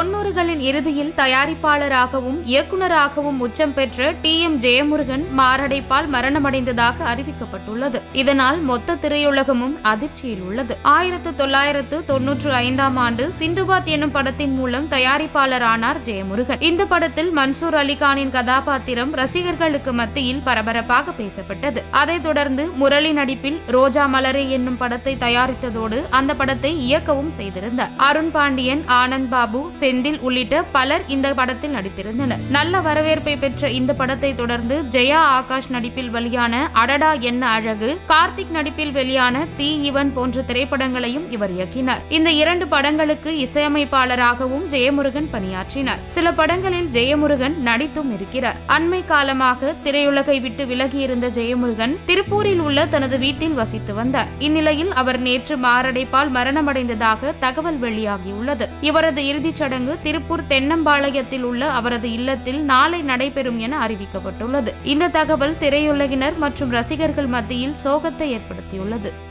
தொன்னூறுகளின் இறுதியில் தயாரிப்பாளராகவும் இயக்குனராகவும் உச்சம் பெற்ற டி. எம். ஜெயமுருகன் மாரடைப்பால் மரணமடைந்ததாக அறிவிக்கப்பட்டுள்ளது. இதனால் மொத்த திரையுலகமும் அதிர்ச்சியில் உள்ளது. ஆயிரத்து தொள்ளாயிரத்து தொன்னூற்று ஐந்தாம் ஆண்டு சிந்துபாத் எனும் படத்தின் மூலம் தயாரிப்பாளரானார் ஜெயமுருகன். இந்த படத்தில் மன்சூர் அலிகானின் கதாபாத்திரம் ரசிகர்களுக்கு மத்தியில் பரபரப்பாக பேசப்பட்டது. அதைத் தொடர்ந்து முரளி நடிப்பில் ரோஜா மலரே என்னும் படத்தை தயாரித்ததோடு அந்த படத்தை இயக்கவும் செய்திருந்தார். அருண் பாண்டியன் ஆனந்த் பாபு செந்தில் உள்ளிட்ட பலர் இந்த படத்தில் நடித்திருந்தனர். நல்ல வரவேற்பை பெற்ற இந்த படத்தை தொடர்ந்து ஜெயா ஆகாஷ் நடிப்பில் வெளியான அடடா என்ன அழகு கார்த்திக் நடிப்பில் வெளியான தீ இவன் போன்ற திரைப்படங்களையும் இவர் இயக்கினார். இந்த இரண்டு படங்களுக்கு இசையமைப்பாளராகவும் ஜெயமுருகன் பணியாற்றினார். சில படங்களில் ஜெயமுருகன் நடித்தும் இருக்கிறார். அண்மை காலமாக திரையுலகை விட்டு விலகியிருந்த ஜெயமுருகன் திருப்பூரில் உள்ள தனது வீட்டில் வசித்து வந்தார். இந்நிலையில் அவர் நேற்று மாரடைப்பால் மரணமடைந்ததாக தகவல் வெளியாகியுள்ளது. இவரது இறுதிச் சடங்கு திருப்பூர் தென்னம்பாளையத்தில் உள்ள அவரது இல்லத்தில் நாளை நடைபெறும் என அறிவிக்கப்பட்டுள்ளது. இந்த தகவல் திரையுலகினர் மற்றும் ரசிகர்கள் மத்தியில் சோகத்தை ஏற்படுத்தியுள்ளது.